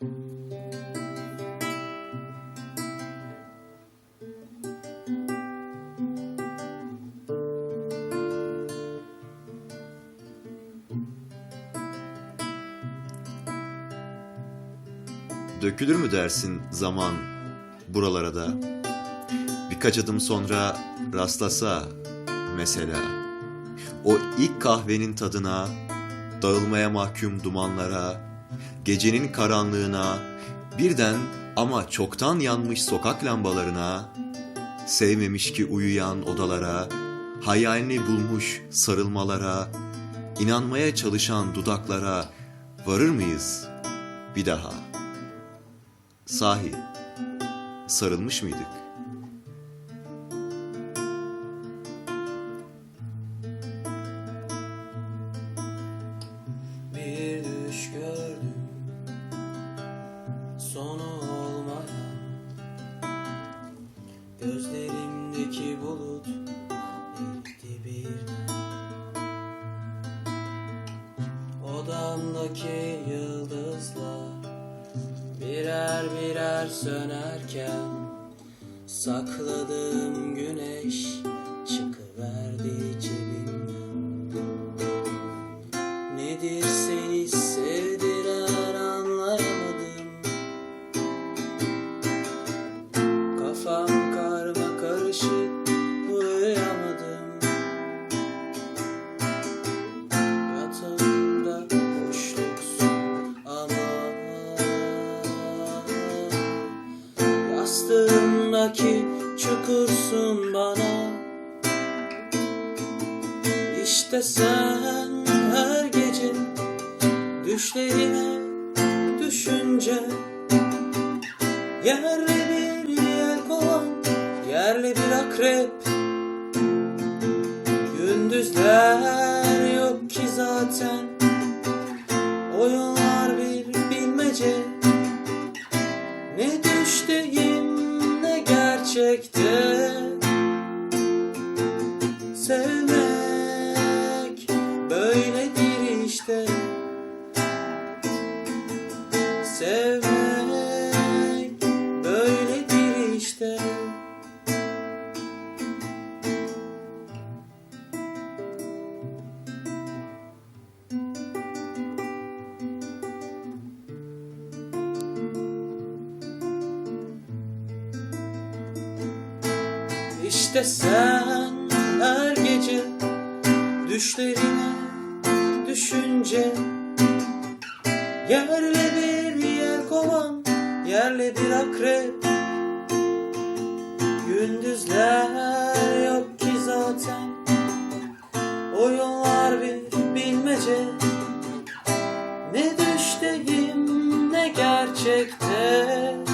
Dökülür mü dersin zaman buralara da? Birkaç adım sonra rastlasa mesela. O ilk kahvenin tadına, dağılmaya mahkum dumanlara, gecenin karanlığına, birden ama çoktan yanmış sokak lambalarına, sevmemiş ki uyuyan odalara, hayalini bulmuş sarılmalara, inanmaya çalışan dudaklara varır mıyız bir daha? Sahi, sarılmış mıydık? Odamdaki yıldızlar Birer birer sönerken Sakladığım güneş çukursun bana. İşte sen her gece düşlerime düşünce Yerli bir yelkovan, yerli bir akrep. Gündüzler yok ki zaten Oyunlar bir bilmece. Ne düşteyim ne gerçekte İşte sen her gece düşlerine düşünce Yerle bir yer kovan, yerle bir akrep. Gündüzler yok ki zaten Oyunlar bir bilmece. Ne düşteyim ne gerçekte